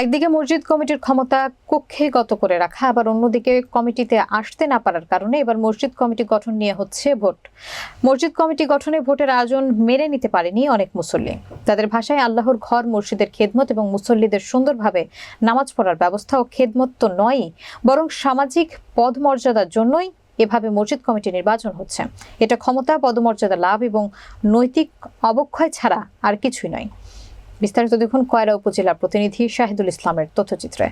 একদিকে মসজিদ কমিটির ক্ষমতা কক্ষে গত করে রাখা, আবার অন্যদিকে কমিটিতে আসতে না পারার কারণে এবার মসজিদ কমিটি গঠন নিয়ে হচ্ছে ভোট। মসজিদ কমিটি গঠনে ভোটের আয়োজন মেনে নিতে পারেনি অনেক মুসল্লি। তাদের ভাষায় আল্লাহর ঘর, মসজিদের খেদমত এবং মুসল্লিদের সুন্দরভাবে নামাজ পড়ার ব্যবস্থা ও খেদমত তো নয়ই, বরং সামাজিক পদমর্যাদার জন্যই এভাবে মসজিদ কমিটি নির্বাচন হচ্ছে। এটা ক্ষমতা, পদমর্যাদা, লাভ এবং নৈতিক অবক্ষয় ছাড়া আর কিছুই নয়। বিস্তারিত দেখুন কয়রা উপজেলার প্রতিনিধি শাহিদুল ইসলামের তথ্যচিত্রে।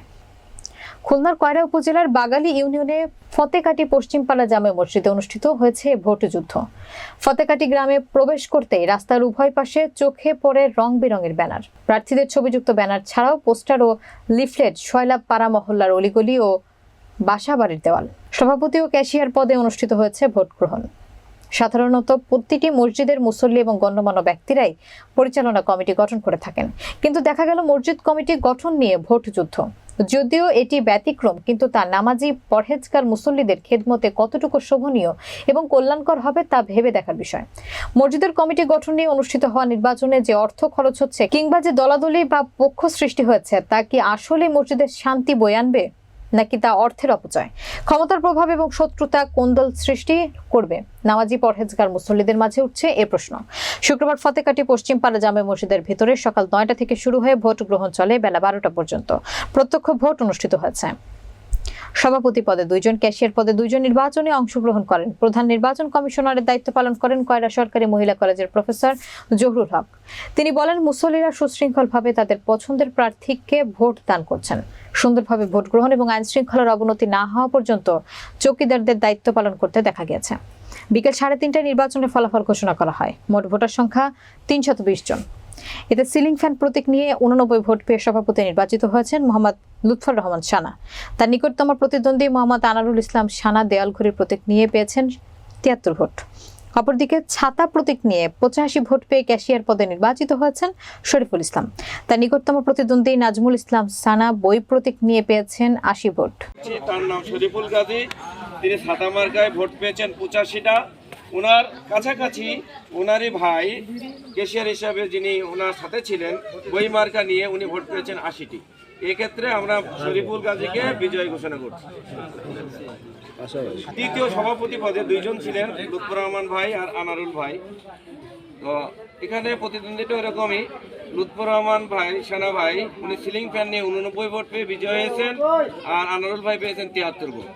খুলনার কয়রা উপজেলার বাগালি ইউনিয়নে ফতেকাটি পশ্চিমপাড়া জামে মসজিদে অনুষ্ঠিত হয়েছে ভোট যুদ্ধ। ফতেকাটি গ্রামে প্রবেশ করতেই রাস্তার উভয় পাশে চোখে পড়ে রং বেরঙের ব্যানার। প্রার্থীদের ছবিযুক্ত ব্যানার ছাড়াও পোস্টার ও লিফলেট শয়লাভ পাড়া মহল্লার অলিগলি ও বাসাবাড়ির দেওয়াল। সভাপতি ও ক্যাশিয়ার পদে অনুষ্ঠিত হয়েছে ভোট গ্রহণ সাধারণত প্রতিটি মসজিদের মুসল্লি এবং গণ্যমান্য ব্যক্তিরাই পরিচালনা কমিটি গঠন করে থাকেন। কিন্তু দেখা গেল মসজিদ কমিটি গঠন নিয়ে ভোট যুদ্ধ। যদিও এটি ব্যতিক্রম, কিন্তু তা নামাজি পরহেজকার মুসল্লিদের খেদমতে কতটুকু শোভনীয় এবং কল্যাণকর হবে তা ভেবে দেখার বিষয়। মসজিদের কমিটি গঠন নিয়ে অনুষ্ঠিত হওয়া নির্বাচনে যে অর্থ খরচ হচ্ছে কিংবা যে দলাদলি বা পক্ষ সৃষ্টি হয়েছে, তা কি আসলে মসজিদের শান্তি বয়ে আনবে? নাকি তা অর্থের অপচয়? ক্ষমতার প্রভাব এবং শত্রুতা কোন্দল সৃষ্টি করবে? নামাজি পরহেজগার মুসল্লিদের মাঝে উঠছে এ প্রশ্ন। শুক্রবার ফতেকাটি পশ্চিম পাড়া জামে মসজিদের ভেতরে সকাল নয়টা থেকে শুরু হয়ে ভোট গ্রহণ চলে বেলা বারোটা পর্যন্ত। প্রত্যক্ষ ভোট অনুষ্ঠিত হয়েছে। সভাপতি পদে দুইজন, ক্যাশিয়ার পদে দুইজন নির্বাচনে অংশগ্রহণ করেন। প্রধান নির্বাচন কমিশনারের দায়িত্ব পালন করেন কয়রা সরকারি মহিলা কলেজের প্রফেসর জহুরুল হক। তিনি বলেন, মুসল্লিরা সুশৃঙ্খলভাবে তাদের পছন্দের প্রার্থীকে ভোট দান করছেন। সুন্দরভাবে ভোট গ্রহণ এবং আইন শৃঙ্খলার অবনতি না হওয়া পর্যন্ত চৌকিদারদের দায়িত্ব পালন করতে দেখা গেছে বিকেল সাড়ে তিনটায় নির্বাচনের ফলাফল ঘোষণা করা হয়। মোট ভোটার সংখ্যা তিনশত জন। এতে সিলিং ফ্যান প্রতীক নিয়ে উননব্বই ভোট পেয়ে সভাপতি নির্বাচিত হয়েছেন মোহাম্মদ লুৎফর রহমান সানা। তার নিকটতম প্রতিদ্বন্দ্বী মোহাম্মদ আনারুল ইসলাম সানা দেয়ালঘড়ির প্রতীক নিয়ে পেয়েছেন তিয়াত্তর ভোট। অপরদিকে ছাতা প্রতীক নিয়ে পঁচাশি ভোট পেয়ে ক্যাশিয়ার পদে নির্বাচিত হয়েছেন শরীফুল ইসলাম। তার নিকটতম প্রতিদ্বন্দ্বী নাজমুল ইসলাম সানা বই প্রতীক নিয়ে পেয়েছেন আশি ভোট। তার নাম শরীফুল গাজী। তিনি ছাতা মার্কায় ভোট পেয়েছেন পঁচাশিটা। ওনার কাছাকাছি ওনারই ভাই কেশিয়ার হিসাবে যিনি ওনার সাথে ছিলেন, বই মার্কা নিয়ে উনি ভোট পেয়েছেন আশিটি। এক্ষেত্রে আমরা শরীফুল গাজীকে বিজয় ঘোষণা করছি। দ্বিতীয় সভাপতি পদে দুইজন ছিলেন, লুৎফর রহমান ভাই আর আনারুল ভাই। তো এখানে প্রতিদ্বন্দ্বিতা এরকমই। লুৎফর রহমান ভাই, সেনা ভাই, উনি সিলিং ফ্যান নিয়ে উননব্বই ভোট পেয়ে বিজয় হয়েছেন আর আনারুল ভাই পেয়েছেন তিয়াত্তর ভোট।